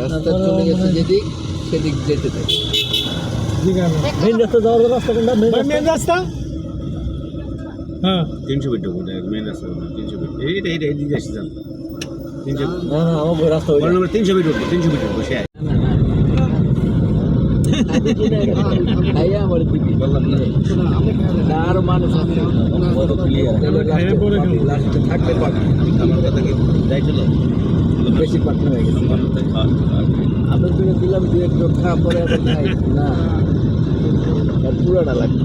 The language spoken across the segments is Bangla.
রাস্তা চলে গেছে যেদিক সেদিক যেতে থাকে মেইন রাস্তা যাওয়ার রাস্তা কোনটা? মেন রাস্তা? হ্যাঁ। তিনশো ফিট ওটা মেন রাস্তা তিনশো ফিট এইটা এইটা এইদিকে আসছি তিনশো না না আমার রাস্তা তিনশো ফিট উঠবো তিনশো ফিট উঠবো সে আমার কথা কি যাইছিল বেশি পাখি হয়ে গেছে আমি তোকে দিলাম দু। পরে আবার খাই না আর পুরাটা লাগবে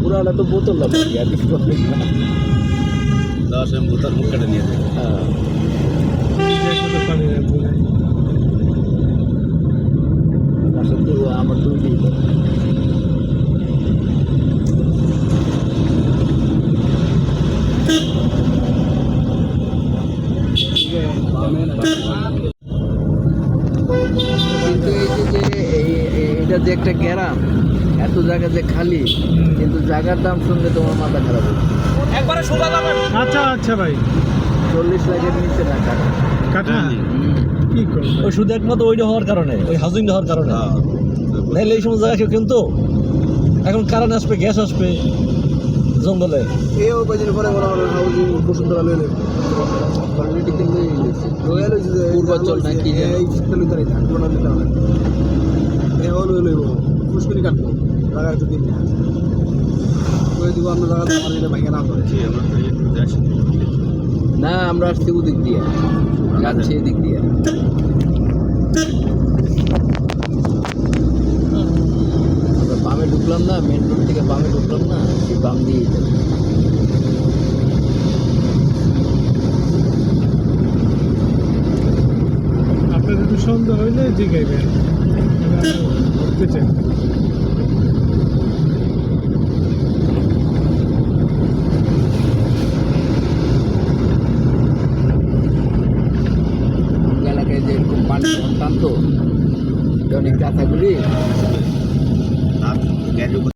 পুরাটা তো বোতল লাগবে দশ আমি বোতার মুখ কেটে নিয়ে হ্যাঁ পানি রাখব না। আসলে তো আমার দুই দিন কিন্তু এই যে এটা যে একটা গ্যারাম এত জায়গা যে খালি কিন্তু জায়গার দাম শুনলে তোমার মাথা খারাপ হবে আচ্ছা আচ্ছা ভাই। চল্লিশ লাখের নিচে না টাকা কাটা? কি করব? ওই শুধু একমাত্র ওইটা হওয়ার কারণে ওই হাউজিং হওয়ার কারণে। নাহলে এই সময় জায়গা কেউ কিনতো? এখন কারেন্ট আসবে গ্যাস আসবে। জঙ্গলে এও কয়দিন পরে মনে হলো হাউজিং বসুন্ধরা লইলে অলরেডি কিন্তু এই হয়েছে। লইয়া লইছে যে পূর্বাচল না এই থাকব হবে। লইব। পুষ্করি কাটবো। জায়গা একটু দিন কই দিব আমরা জায়গা আমার এটা ভাঙে না করে তো না আমরা আসছি ওদিক দিয়ে। যাচ্ছি এদিক দিয়ে আমরা বামে ঢুকলাম না মেন রোড থেকে বামে ঢুকলাম না সেই আপনার একটু সন্দেহ হইলে জিগাইবেন। ধরতে চাই আমাদের এলাকায় যে এরকম পানি